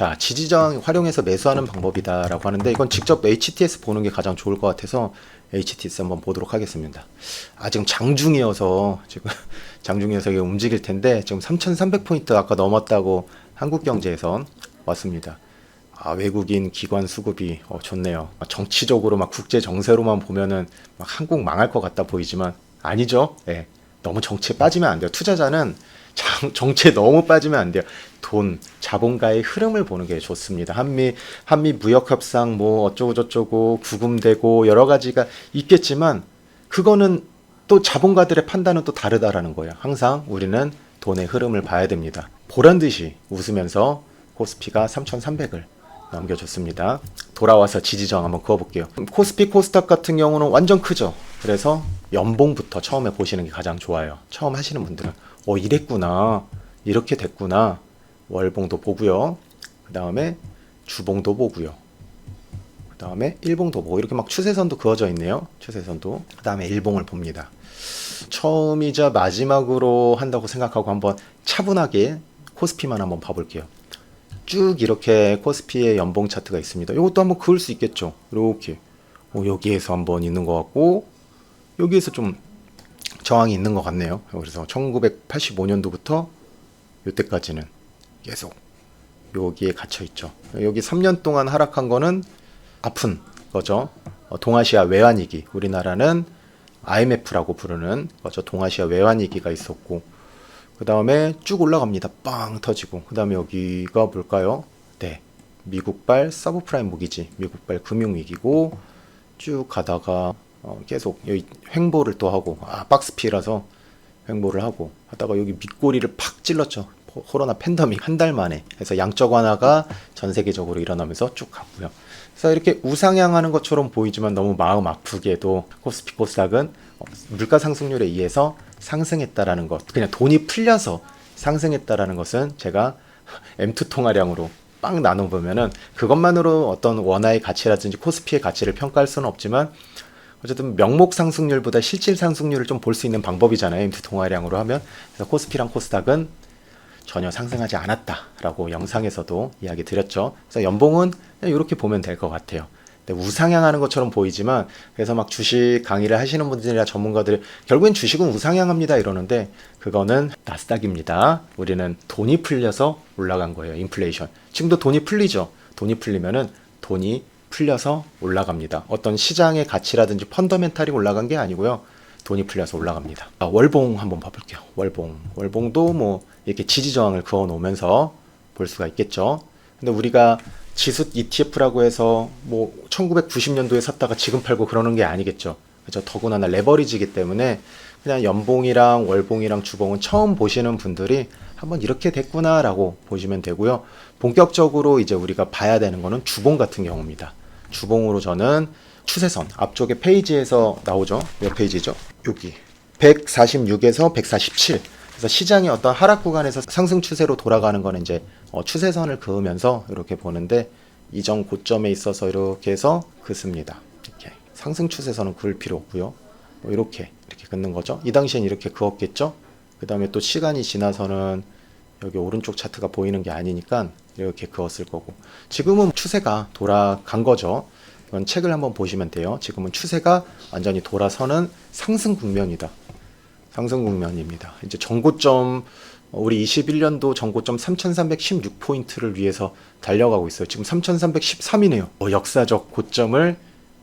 자, 지지저항 활용해서 매수하는 방법이다라고 하는데 이건 직접 HTS 보는 게 가장 좋을 것 같아서 HTS 한번 보도록 하겠습니다. 아, 지금 장중이어서 지금 장중이어서 이게 움직일 텐데 지금 3,300포인트 아까 넘었다고 한국경제에선 왔습니다. 아, 외국인 기관 수급이 어, 좋네요. 아, 정치적으로 막 국제 정세로만 보면은 막 한국 망할 것 같다 보이지만 아니죠. 예. 너무 정치에 빠지면 안 돼요. 투자자는 장, 정치에 너무 빠지면 안 돼요. 돈, 자본가의 흐름을 보는 게 좋습니다. 한미 한미 무역 협상 뭐 어쩌고 저쩌고 구금되고 여러 가지가 있겠지만 그거는 또 자본가들의 판단은 또 다르다라는 거예요. 항상 우리는 돈의 흐름을 봐야 됩니다. 보란 듯이 웃으면서 코스피가 3,300을 넘겨줬습니다. 돌아와서 지지저항 한번 그어볼게요. 코스피 코스닥 같은 경우는 완전 크죠. 그래서 연봉부터 처음에 보시는 게 가장 좋아요. 처음 하시는 분들은 어 이랬구나 이렇게 됐구나 월봉도 보고요. 그 다음에 주봉도 보고요. 그 다음에 일봉도 보고 이렇게 막 추세선도 그어져 있네요. 추세선도. 그 다음에 일봉을 봅니다. 처음이자 마지막으로 한다고 생각하고 한번 차분하게 코스피만 한번 봐볼게요. 쭉 이렇게 코스피의 연봉 차트가 있습니다. 이것도 한번 그을 수 있겠죠. 이렇게 어, 여기에서 한번 있는 것 같고 여기에서 좀 저항이 있는 것 같네요. 그래서 1985년도부터 이때까지는 계속 여기에 갇혀 있죠. 여기 3년 동안 하락한 거는 아픈 거죠. 어, 동아시아 외환위기. 우리나라는 IMF라고 부르는 거죠. 동아시아 외환위기가 있었고 그 다음에 쭉 올라갑니다. 빵 터지고. 그 다음에 여기가 뭘까요? 네. 미국발 서브프라임 모기지. 미국발 금융위기고 쭉 가다가 어, 계속 여기 횡보를 또 하고 아 박스피라서 횡보를 하고 하다가 여기 밑꼬리를 팍 찔렀죠. 포- 코로나 팬데믹 한 달 만에 그래서 양적 완화가 전 세계적으로 일어나면서 쭉 갔고요. 그래서 이렇게 우상향하는 것처럼 보이지만 너무 마음 아프게도 코스피 코스닥은 어, 물가 상승률에 의해서 상승했다라는 것, 그냥 돈이 풀려서 상승했다라는 것은 제가 M2 통화량으로 빵 나눠보면은 그것만으로 어떤 원화의 가치라든지 코스피의 가치를 평가할 수는 없지만 어쨌든 명목 상승률보다 실질 상승률을 좀 볼 수 있는 방법이잖아요. M2 통화량으로 하면. 그래서 코스피랑 코스닥은 전혀 상승하지 않았다라고 영상에서도 이야기 드렸죠. 그래서 연봉은 이렇게 보면 될 것 같아요. 근데 우상향하는 것처럼 보이지만 그래서 막 주식 강의를 하시는 분들이나 전문가들이 결국엔 주식은 우상향합니다 이러는데 그거는 나스닥입니다. 우리는 돈이 풀려서 올라간 거예요. 인플레이션. 지금도 돈이 풀리죠. 돈이 풀리면은 돈이 풀려서 올라갑니다. 어떤 시장의 가치라든지 펀더멘탈이 올라간 게 아니고요. 돈이 풀려서 올라갑니다. 아, 월봉 한번 봐볼게요. 월봉. 월봉도 뭐 이렇게 지지 저항을 그어 놓으면서 볼 수가 있겠죠. 근데 우리가 지수 ETF라고 해서 뭐 1990년도에 샀다가 지금 팔고 그러는 게 아니겠죠. 그죠? 더군다나 레버리지이기 때문에 그냥 연봉이랑 월봉이랑 주봉은 처음 보시는 분들이 한번 이렇게 됐구나라고 보시면 되고요. 본격적으로 이제 우리가 봐야 되는 거는 주봉 같은 경우입니다. 주봉으로 저는 추세선 앞쪽에 페이지에서 나오죠. 몇 페이지죠? 여기 146에서 147. 그래서 시장이 어떤 하락 구간에서 상승 추세로 돌아가는 거는 이제 어, 추세선을 그으면서 이렇게 보는데 이전 고점에 있어서 이렇게 해서 긋습니다. 이렇게 상승 추세선은 그을 필요 없고요. 뭐 이렇게 이렇게 긋는 거죠. 이 당시엔 이렇게 그었겠죠. 그 다음에 또 시간이 지나서는 여기 오른쪽 차트가 보이는 게 아니니까 이렇게 그었을 거고 지금은 추세가 돌아간 거죠. 이건 책을 한번 보시면 돼요. 지금은 추세가 완전히 돌아서는 상승 국면이다. 상승 국면입니다. 이제 전고점 어, 우리 21년도 전고점 3,316포인트를 위해서 달려가고 있어요. 지금 3,313이네요. 어, 역사적 고점을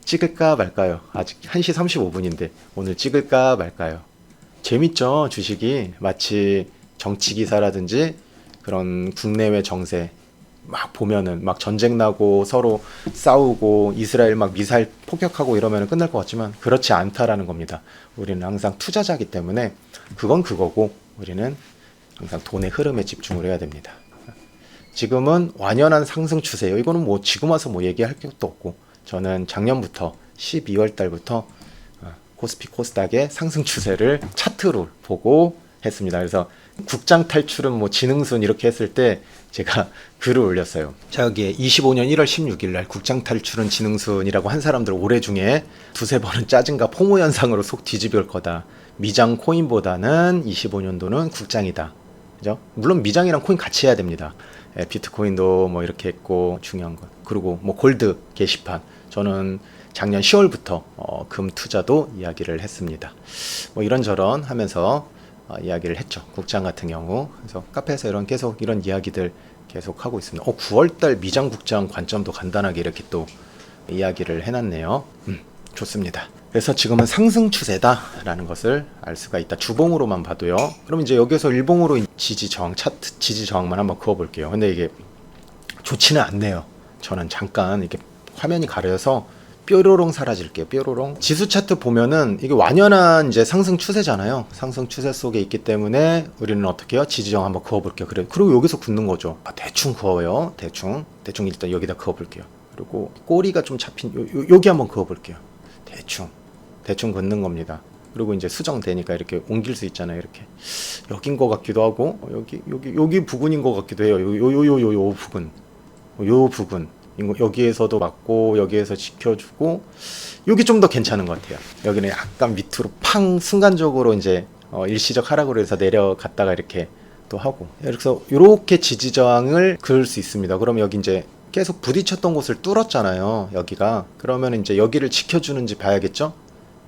찍을까 말까요? 아직 1시 35분인데 오늘 찍을까 말까요? 재밌죠 주식이 마치 정치 기사라든지 그런 국내외 정세 막 보면은 막 전쟁 나고 서로 싸우고 이스라엘 막 미사일 폭격하고 이러면 끝날 것 같지만 그렇지 않다라는 겁니다. 우리는 항상 투자자기 때문에 그건 그거고 우리는 항상 돈의 흐름에 집중을 해야 됩니다. 지금은 완연한 상승 추세예요. 이거는 뭐 지금 와서 뭐 얘기할 것도 없고 저는 작년부터 12월 달부터 어, 코스피 코스닥의 상승 추세를 차트로 보고 했습니다. 그래서 국장 탈출은 뭐 지능순 이렇게 했을 때 제가 글을 올렸어요. 자 여기에 25년 1월 16일 날 국장 탈출은 지능순이라고 한 사람들 올해 중에 두세 번은 짜증과 포모 현상으로 속 뒤집을 거다. 미장 코인보다는 25년도는 국장이다. 그죠? 물론 미장이랑 코인 같이 해야 됩니다. 예, 비트코인도 뭐 이렇게 했고 중요한 건 그리고 뭐 골드 게시판 저는 작년 10월부터 어, 금 투자도 이야기를 했습니다. 뭐 이런저런 하면서 어, 이야기를 했죠. 국장 같은 경우 그래서 카페에서 이런 계속 이런 이야기들 계속 하고 있습니다. 어, 9월달 미장 국장 관점도 간단하게 이렇게 또 이야기를 해놨네요. 음, 좋습니다. 그래서 지금은 상승 추세다라는 것을 알 수가 있다. 주봉으로만 봐도요. 그럼 이제 여기서 일봉으로 지지 저항 차트 지지 저항만 한번 그어볼게요. 근데 이게 좋지는 않네요. 저는 잠깐 이렇게 화면이 가려서 뾰로롱 사라질게요. 뾰로롱. 지수 차트 보면은 이게 완연한 이제 상승 추세잖아요. 상승 추세 속에 있기 때문에 우리는 어떻게 해요? 지지정 한번 그어볼게요. 그래. 그리고 여기서 굳는 거죠. 아, 대충 그어요. 대충. 대충 일단 여기다 그어볼게요. 그리고 꼬리가 좀 잡힌 요, 요, 여기 한번 그어볼게요. 대충. 대충 긋는 겁니다. 그리고 이제 수정되니까 이렇게 옮길 수 있잖아요. 이렇게 여긴 것 같기도 하고 어, 여기 여기 여기 부근인 것 같기도 해요. 요 요 요 요 요 부근. 요 부분 여기에서도 맞고 여기에서 지켜주고 여기 좀 더 괜찮은 것 같아요. 여기는 약간 밑으로 팡 순간적으로 이제 어, 일시적 하락으로 해서 내려갔다가 이렇게 또 하고 그래서 이렇게 지지 저항을 그을 수 있습니다. 그럼 여기 이제 계속 부딪혔던 곳을 뚫었잖아요. 여기가 그러면 이제 여기를 지켜주는지 봐야겠죠.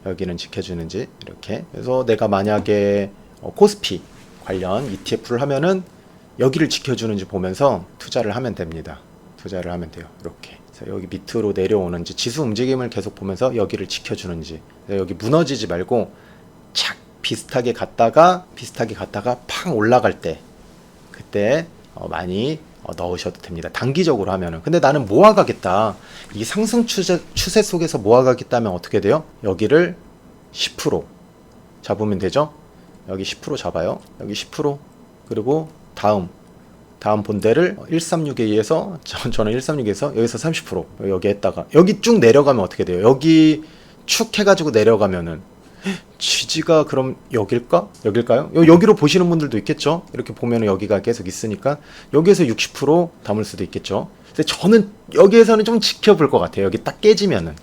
여기는 지켜주는지 이렇게 그래서 내가 만약에 어, 코스피 관련 ETF를 하면은 여기를 지켜주는지 보면서 투자를 하면 됩니다. 투자를 하면 돼요. 이렇게. 여기 밑으로 내려오는지 지수 움직임을 계속 보면서 여기를 지켜주는지 여기 무너지지 말고 착 비슷하게 갔다가 비슷하게 갔다가 팡 올라갈 때 그때 어, 많이 어, 넣으셔도 됩니다. 단기적으로 하면은. 근데 나는 모아가겠다. 이 상승 추세, 추세 속에서 모아가겠다면 어떻게 돼요? 여기를 10% 잡으면 되죠? 여기 10% 잡아요. 여기 10% 그리고 다음 다음 본대를 136에 의해서 저- 저는 136에서 여기서 30% 여기 했다가 여기 쭉 내려가면 어떻게 돼요? 여기 축 해가지고 내려가면은 지지가 그럼 여길까? 여길까요? 여- 여기로 보시는 분들도 있겠죠. 이렇게 보면은 여기가 계속 있으니까 여기에서 60% 담을 수도 있겠죠. 근데 저는 여기에서는 좀 지켜볼 것 같아요. 여기 딱 깨지면은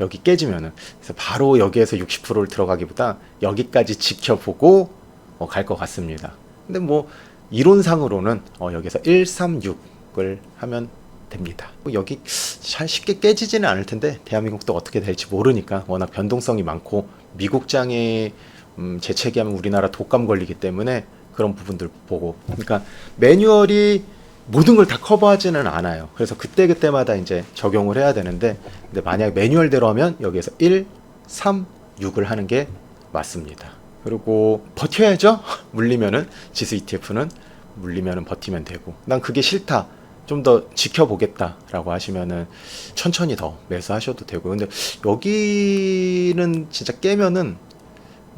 여기 깨지면은 그래서 바로 여기에서 60%를 들어가기보다 여기까지 지켜보고 어, 갈 것 같습니다. 근데 뭐 이론상으로는 어, 여기서 136을 하면 됩니다. 뭐 여기 잘 쉽게 깨지지는 않을 텐데 대한민국도 어떻게 될지 모르니까 워낙 변동성이 많고 미국장이 음, 재채기하면 우리나라 독감 걸리기 때문에 그런 부분들 보고 그러니까 매뉴얼이 모든 걸 다 커버하지는 않아요. 그래서 그때 그때마다 이제 적용을 해야 되는데 근데 만약 매뉴얼대로 하면 여기에서 1, 3, 6을 하는 게 맞습니다. 그리고 버텨야죠. 물리면은 지수 ETF는 물리면은 버티면 되고 난 그게 싫다. 좀 더 지켜보겠다라고 하시면은 천천히 더 매수하셔도 되고 근데 여기는 진짜 깨면은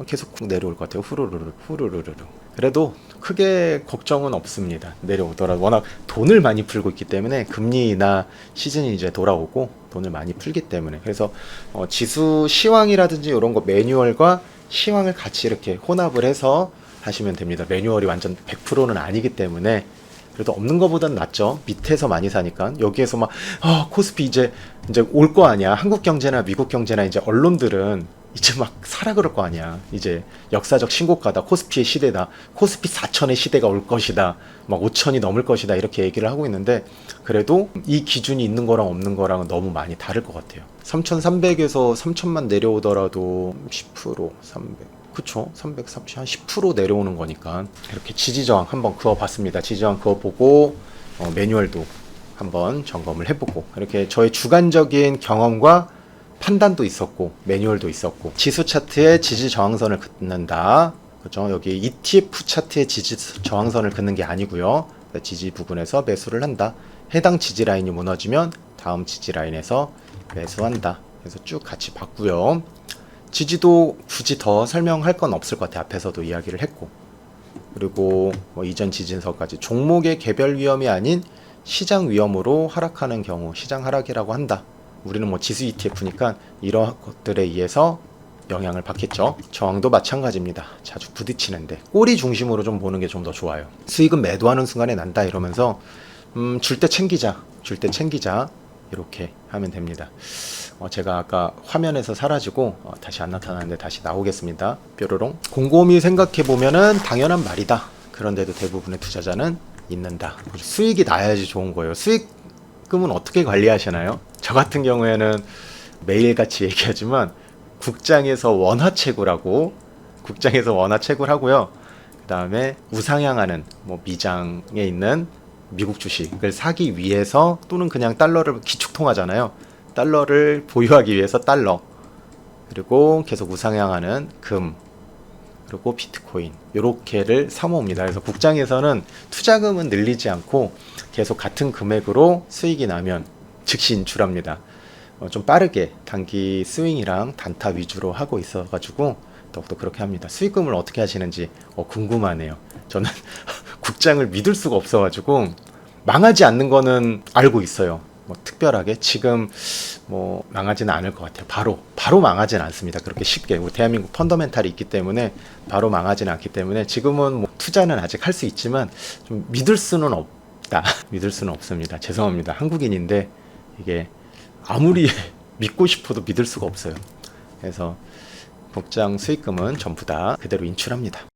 계속 쿵 내려올 것 같아요. 후루루루 후루루루. 그래도 크게 걱정은 없습니다. 내려오더라도 워낙 돈을 많이 풀고 있기 때문에 금리나 시즌이 이제 돌아오고 돈을 많이 풀기 때문에 그래서 어, 지수 시황이라든지 이런 거 매뉴얼과 시황을 같이 이렇게 혼합을 해서 하시면 됩니다. 매뉴얼이 완전 100%는 아니기 때문에 그래도 없는 것보단 낫죠. 밑에서 많이 사니까 여기에서 막 아, 코스피 이제 이제 올 거 아니야. 한국 경제나 미국 경제나 이제 언론들은 이제 막 사라 그럴 거 아니야. 이제 역사적 신고가다. 코스피의 시대다. 코스피 4천의 시대가 올 것이다. 막 5천이 넘을 것이다. 이렇게 얘기를 하고 있는데 그래도 이 기준이 있는 거랑 없는 거랑은 너무 많이 다를 것 같아요. 3,300에서 3천만 내려오더라도 10% 300 그쵸? 330, 한 10% 내려오는 거니까 이렇게 지지저항 한번 그어봤습니다. 지지저항 그어보고 어, 매뉴얼도 한번 점검을 해보고 이렇게 저의 주관적인 경험과 판단도 있었고 매뉴얼도 있었고 지수 차트에 지지 저항선을 긋는다. 그죠 여기 ETF 차트에 지지 저항선을 긋는 게 아니고요. 지지 부분에서 매수를 한다. 해당 지지 라인이 무너지면 다음 지지 라인에서 매수한다. 그래서 쭉 같이 봤고요 지지도 굳이 더 설명할 건 없을 것 같아요. 앞에서도 이야기를 했고. 그리고 뭐 이전 지진서까지 종목의 개별 위험이 아닌 시장 위험으로 하락하는 경우 시장 하락이라고 한다. 우리는 뭐 지수 ETF니까 이런 것들에 의해서 영향을 받겠죠. 저항도 마찬가지입니다. 자주 부딪히는데 꼬리 중심으로 좀 보는 게 좀 더 좋아요. 수익은 매도하는 순간에 난다 이러면서 음, 줄 때 챙기자, 줄 때 챙기자 이렇게 하면 됩니다. 어, 제가 아까 화면에서 사라지고 어, 다시 안 나타나는데 다시 나오겠습니다. 뾰로롱. 곰곰이 생각해 보면은 당연한 말이다. 그런데도 대부분의 투자자는 있는다. 수익이 나야지 좋은 거예요. 수익금은 어떻게 관리하시나요? 저 같은 경우에는 매일같이 얘기하지만 국장에서 원화 채굴하고 국장에서 원화 채굴하고요. 그 다음에 우상향하는 뭐 미장에 있는 미국 주식을 사기 위해서 또는 그냥 달러를 기축통하잖아요. 달러를 보유하기 위해서 달러 그리고 계속 우상향하는 금 그리고 비트코인 요렇게를 사모읍니다. 그래서 국장에서는 투자금은 늘리지 않고 계속 같은 금액으로 수익이 나면 즉시 인출합니다. 어, 좀 빠르게 단기 스윙이랑 단타 위주로 하고 있어가지고 더욱더 그렇게 합니다. 수익금을 어떻게 하시는지 어, 궁금하네요. 저는 국장을 믿을 수가 없어가지고 망하지 않는 거는 알고 있어요. 뭐 특별하게 지금 뭐 망하지는 않을 것 같아요. 바로 바로 망하지는 않습니다. 그렇게 쉽게 우리 대한민국 펀더멘탈이 있기 때문에 바로 망하지는 않기 때문에 지금은 뭐 투자는 아직 할 수 있지만 좀 믿을 수는 없다. 믿을 수는 없습니다. 죄송합니다. 한국인인데 이게 아무리 믿고 싶어도 믿을 수가 없어요. 그래서 복장 수익금은 전부 다 그대로 인출합니다.